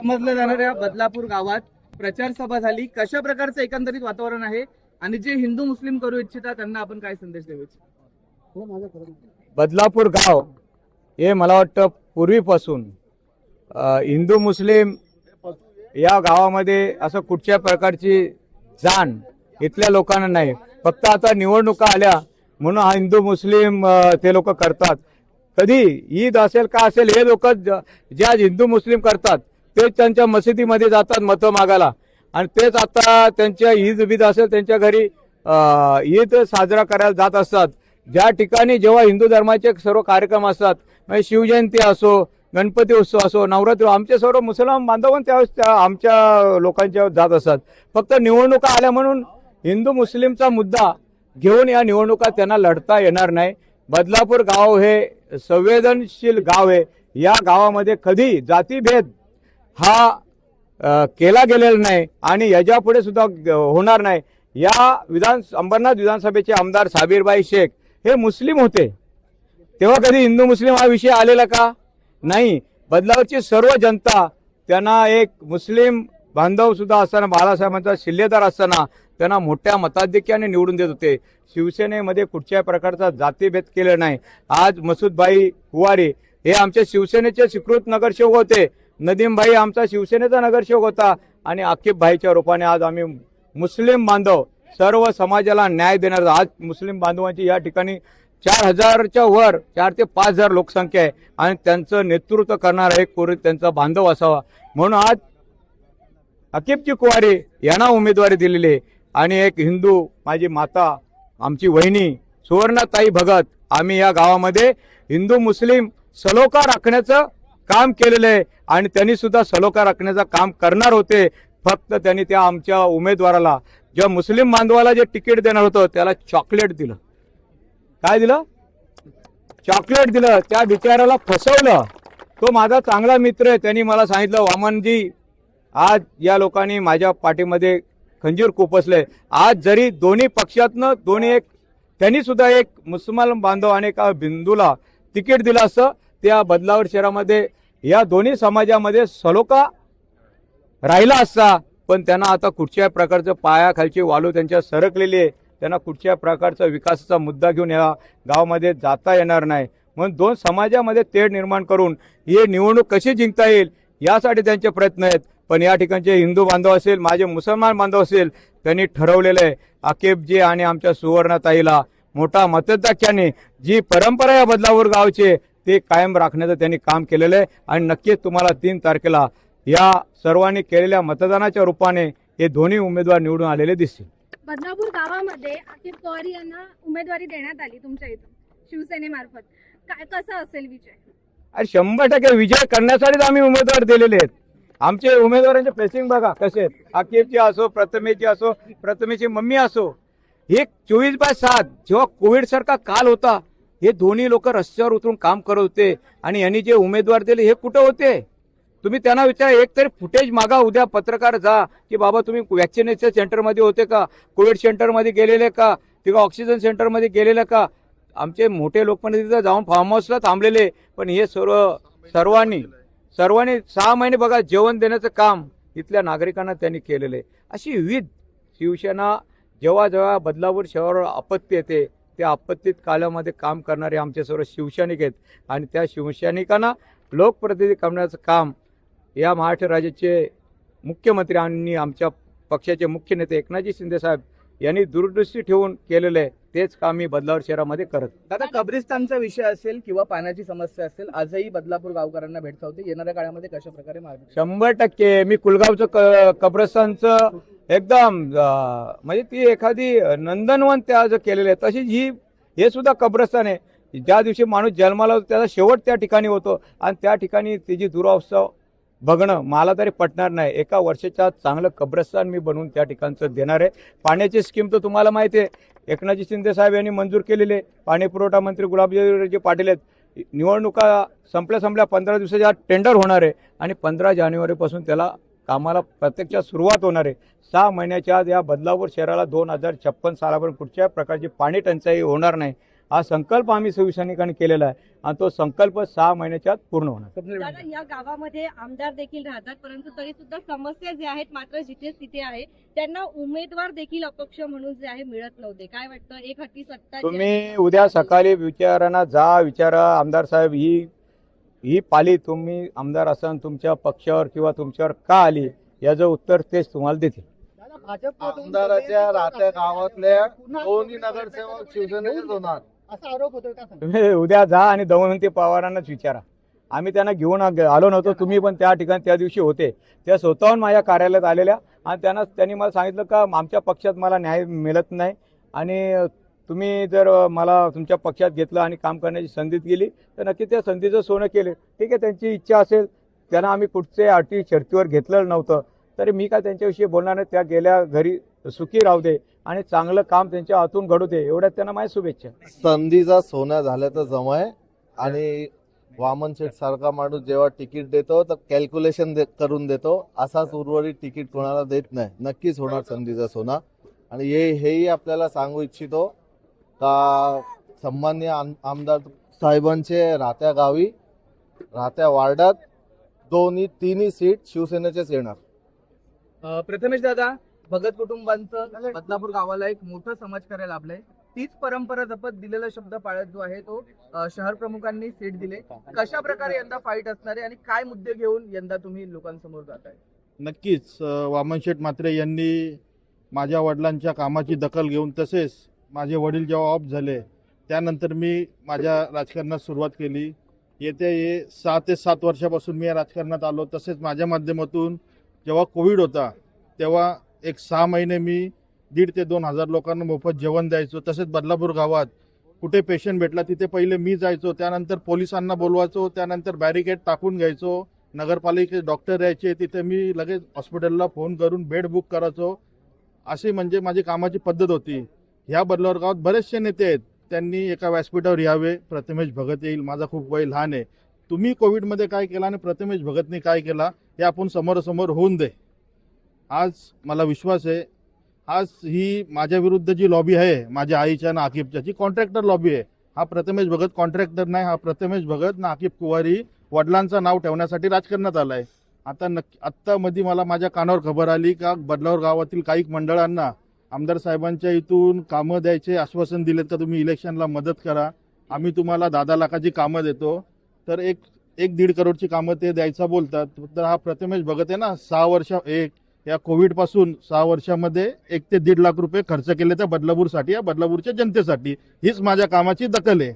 समजल्या जाणाऱ्या बदलापूर गावात प्रचार सभा झाली. कशा प्रकारचं एकंदरीत वातावरण आहे? आणि जे हिंदू मुस्लिम करू इच्छितात त्यांना आपण काय संदेश देऊ बदलापूर गाव हे मला वाटतं पूर्वीपासून हिंदू मुस्लिम या गावामध्ये असं कुठच्या प्रकारची जाण इथल्या लोकांना नाही. फक्त आता निवडणुका आल्या म्हणून हा हिंदू मुस्लिम ते लोक करतात. कधी ईद असेल का असेल हे लोक जे आज हिंदू मुस्लिम करतात तेच त्यांच्या मशिदीमध्ये जातात मतं मागायला. आणि तेच आता त्यांच्या ईद बीद असेल त्यांच्या घरी ईद साजरा करायला जात असतात. ज्या ठिकाणी जेव्हा हिंदू धर्माचे सर्व कार्यक्रम असतात म्हणजे शिवजयंती असो गणपती उत्सव असो नवरात्र आमचे सर्व मुसलमान बांधव त्यावेळेस त्या आमच्या लोकांच्या जात असतात. फक्त निवडणुका आल्या म्हणून हिंदू मुस्लिमचा मुद्दा घेऊन या निवडणुका त्यांना लढता येणार नाही. बदलापूर गाव हे संवेदनशील गाव आहे. या गावामध्ये कधी जातीभेद हा केला गेलेला नाही आणि याच्यापुढे सुद्धा होणार नाही. या विधान अंबरनाथ विधानसभेचे आमदार साबीरबाई शेख हे मुस्लिम होते. तेव्हा कधी हिंदू मुस्लिम हा विषय आलेला का? नाही. बदलावरची सर्व जनता त्यांना एक मुस्लिम बांधव सुद्धा असताना बाळासाहेबांचा शिल्लेदार असताना त्यांना मोठ्या मताधिक्याने निवडून देत होते. शिवसेनेमध्ये कुठच्याही प्रकारचा जातीभेद केला नाही. आज मसूदभाई हुवारी हे आमच्या शिवसेनेचे स्वीकृत नगरसेवक होते. नदीमभाई आमचा शिवसेनेचा नगरसेवक होता आणि आकिब भाईच्या रूपाने आज आम्ही मुस्लिम बांधव सर्व समाजाला न्याय देणार आज मुस्लिम बांधवांची या ठिकाणी चार हजारच्या वर चार ते पाच हजार लोकसंख्या आहे आणि त्यांचं नेतृत्व करणारा एक कोरी त्यांचा बांधव असावा. म्हणून आज अकिबची कुवारी यांना उमेदवारी दिलेली आहे. आणि एक हिंदू माझी माता आमची वहिनी सुवर्णाताई भगत आम्ही या गावामध्ये हिंदू मुस्लिम सलोखा राखण्याचं काम केलेलं आहे. आणि त्यांनी सुद्धा सलोखा राखण्याचं काम करणार होते. फक्त त्यांनी त्या आमच्या उमेदवाराला ज्या मुस्लिम बांधवाला जे तिकीट देणार होतं त्याला चॉकलेट दिलं. काय दिलं? चॉकलेट दिलं. त्या बिचाराला फसवलं. तो माझा चांगला मित्र आहे. त्यांनी मला सांगितलं वामनजी आज या लोकांनी माझ्या पाठीमध्ये खंजीर खुपसले आज जरी दोन्ही पक्षातनं दोन्ही एक त्यांनी सुद्धा एक मुसलमान बांधव आणि एका बिंदूला तिकीट दिलं असतं त्या बदलावर शहरामध्ये या दोन्ही समाजामध्ये सलोखा राहिला असता पण त्यांना आता कुठच्याही प्रकारचं पायाखालची वालू त्यांच्या सरकलेली आहे. त्यांना कुठच्या प्रकारचा विकासाचा मुद्दा घेऊन या गावामध्ये जाता येणार नाही. म्हणून दोन समाजामध्ये तेढ निर्माण करून ही निवडणूक कशी जिंकता येईल यासाठी त्यांचे प्रयत्न आहेत. पण या ठिकाणचे हिंदू बांधव असेल माझे मुसलमान बांधव असेल त्यांनी ठरवलेलं आहे आकेबजी आणि आमच्या सुवर्णताईला मोठा मतदाख्याने जी परंपरा या बदलावर गावचे ते कायम राखण्याचं त्यांनी काम केलेलं आहे. आणि नक्कीच तुम्हाला तीन तारखेला या सर्वांनी केलेल्या मतदानाच्या रूपाने हे दोन्ही उमेदवार निवडून आलेले दिसतील. बदलापूर गावामध्ये आकिब पवार यांना उमेदवारी देण्यात आली तुमच्या इथून शिवसेनेमार्फत. काय कसा असेल विजय? आणि शंभर टक्के विजय करण्यासाठीच आम्ही उमेदवार दिलेले आहेत. आमचे उमेदवारांचे फेसिंग बघा कसे आहेत. आकिबची असो प्रथमेची असो प्रथमेची मम्मी असो हे चोवीस बाय सात जेव्हा कोविड सारखा काल होता हे दोन्ही लोक रस्त्यावर उतरून काम करत होते आणि यांनी जे उमेदवार दिले हे कुठं होते? तुम्ही त्यांना विचारा एक तरी फुटेज मागा उद्या पत्रकार जा की बाबा तुम्ही वॅक्सिनेशन सेंटरमध्ये होते का? कोविड सेंटरमध्ये गेलेले का? किंवा ऑक्सिजन सेंटरमध्ये गेलेले का? आमचे मोठे लोक पण तिथं जाऊन फार्म हाऊसला थांबलेले. पण हे सर्व सर्वांनी सर्वांनी सहा महिने बघा जेवण देण्याचं काम इथल्या नागरिकांना त्यांनी केलेलं. आहे अशी विविध शिवसेना जेव्हा जेव्हा बदलापूर शहरावर आपत्ती येते त्या आपत्तीत कालामध्ये काम करणारे आमचे सर्व शिवसैनिक आहेत. आणि त्या शिवसैनिकांना लोकप्रतिनिधी करण्याचं काम या महाराष्ट्र राज्याचे मुख्यमंत्री आणि आमच्या पक्षाचे मुख्य नेते एकनाथजी शिंदे साहेब यांनी दूरदृष्टी ठेवून केलेलं आहे. तेच काम मी बदलापूर शहरामध्ये करत दादा कब्रिस्तानचा विषय असेल किंवा पाण्याची समस्या असेल आजही बदलापूर गावकऱ्यांना भेटता होते. येणाऱ्या काळामध्ये कशा प्रकारे मार्ग शंभर टक्के. मी कुलगावचं कब्रस्तानचं एकदम म्हणजे ती एखादी नंदनवन त्या जो केलेलं आहे तशीच ही हे सुद्धा कब्रस्तान आहे. ज्या दिवशी माणूस जन्माला होतो त्याचा शेवट त्या ठिकाणी होतो. आणि त्या ठिकाणी तिची दुरावस्था बघणं मला तरी पटणार नाही. एका वर्षाच्या आत चांगलं कब्रस्तान मी बनवून त्या ठिकाणचं देणार आहे. पाण्याची स्कीम तर तुम्हाला माहिती आहे. एकनाथजी शिंदे साहेब यांनी मंजूर केलेली आहे. पाणी पुरवठा मंत्री गुलाबजी पाटील आहेत. निवडणुका संपल्या संपल्या पंधरा दिवसाच्या आत टेंडर होणार आहे. आणि पंधरा जानेवारीपासून त्याला कामाला प्रत्यक्षात सुरुवात होणार आहे. सहा महिन्याच्या आत या बदलापूर शहराला दोन हजार छप्पन सालापर्यंत कुठच्याही प्रकारची पाणी टंचाई होणार नाही. हा संकल्प आम्ही शिवसैनिकांनी केलेला आहे आणि तो संकल्प सहा महिन्याच्या पूर्ण होणार. या गावामध्ये आमदार देखील राहतात परंतु तरी सुद्धा समस्या ज्या आहेत मात्र जिथे तिथे आहे त्यांना उमेदवार देखील अपक्ष म्हणून जे आहे मिळत नव्हते. काय वाटतं? एक हत्ती सत्ता तुम्ही उद्या सकाळी विचारांना जा विचारा. आमदार साहेब ही ही पाली तुम्ही आमदार असन तुमच्या पक्षावर किंवा तुमच्यावर का आली याचं उत्तर तेच तुम्हाला देतील. आमदाराच्या राहत्या गावातल्या दोन्ही नगरसेवक शिवसेनेचेच होणार. असा आरोप होतोय का सांगा? तुम्ही उद्या जा आणि दमवंती पवारांनाच विचारा. आम्ही त्यांना घेऊन आलो नव्हतो तुम्ही पण त्या ठिकाणी त्या दिवशी होते. त्या स्वतःहून माझ्या कार्यालयात आलेल्या आणि त्यांना त्यांनी मला सांगितलं का आमच्या पक्षात मला न्याय मिळत नाही आणि तुम्ही जर मला तुमच्या पक्षात घेतलं आणि काम करण्याची संधी दिली तर नक्की त्या संधीचं सोनं केले. ठीक आहे त्यांची इच्छा असेल त्यांना आम्ही कुठचे अटी शर्तीवर घेतलेलं नव्हतं. तरी मी काय त्यांच्याविषयी बोलणार नाही त्या गेल्या घरी सुखी राहू दे आणि चांगलं काम त्यांच्या हातून घडू दे एवढ्यात त्यांना माझ्या शुभेच्छा. संधीचा सोनं झाल्याचं जमाय. आणि वामन शेठ सारखा माणूस जेव्हा तिकीट देतो तर कॅल्क्युलेशन दे करून देतो. असाच उर्वरित तिकीट कोणाला देत नाही. नक्कीच होणार संधीचा सोना. आणि हे हेही आपल्याला सांगू इच्छितो. का सन्मान्य आम- आमदार साहेबांचे राहत्या गावी राहत्या वार्डात दोन्ही तिन्ही सीट शिवसेनेचेच येणार. प्रथमेश दादा भगत कुटुंबांचं बदलापूर गावाला एक मोठं समाजकार्य लाभलंय. तीच परंपरा जपत दिलेला शब्द पाळत जो आहे तो शहर प्रमुखांनी सीट दिले. कशा प्रकारे यंदा फाईट असणार आहे आणि काय मुद्दे घेऊन यंदा तुम्ही लोकांसमोर जात आहे नक्कीच अ, वामनशेठ म्हात्रे यांनी माझ्या वडिलांच्या कामाची दखल घेऊन तसेच माझे वडील जेव्हा ऑफ झाले त्यानंतर मी माझ्या राजकारणात सुरुवात केली. येत्या ये सहा ते सात वर्षापासून मी या राजकारणात आलो. तसेच माझ्या माध्यमातून जेव्हा कोविड होता तेव्हा एक सहा महिने मी दीड ते दोन हजार लोकांना मोफत जेवण द्यायचो. तसेच बदलापूर गावात कुठे पेशंट भेटला तिथे पहिले मी जायचो. त्यानंतर पोलिसांना बोलवायचो. त्यानंतर बॅरिकेड टाकून घ्यायचो. नगरपालिकेचे डॉक्टर यायचे. तिथे मी लगेच हॉस्पिटलला फोन करून बेड बुक करायचो. अशी म्हणजे माझी कामाची पद्धत होती. ह्या बदलावर गावात बरेचसे नेते आहेत. त्यांनी एका व्यासपीठावर यावे. प्रथमेश भगत येईल. माझा खूप वय लहान आहे. तुम्ही कोविडमध्ये काय केला आणि प्रथमेश भगतने काय केला हे आपण समोरासमोर होऊन दे. आज मला विश्वास आहे. आज ही माझ्या विरुद्ध जी लॉबी आहे माझ्या आईच्या ना आकिबच्या जी कॉन्ट्रॅक्टर लॉबी आहे हा प्रथमेश भगत कॉन्ट्रॅक्टर नाही हा प्रथमेश भगत ना आकिब कुवारी वडिलांचं नाव ठेवण्यासाठी राजकारणात आलाय. आता नक्की आत्तामध्ये मला माझ्या कानावर खबर आली का बदलावर गावातील काही मंडळांना आमदार साहेबांच्या इथून कामं द्यायचे आश्वासन दिलेत का तुम्ही इलेक्शनला मदत करा. आम्ही तुम्हाला दहा लाखाची कामं देतो. तर एक एक दीड करोडची कामं ते द्यायचा बोलतात. तर हा प्रथमेश भगत आहे ना सहा वर्ष एक या कोविडपासून सहा वर्षामध्ये एक ते दीड लाख रुपये खर्च केले त्या बदलापूरसाठी या बदलापूरच्या जनतेसाठी. हीच माझ्या कामाची दखल आहे.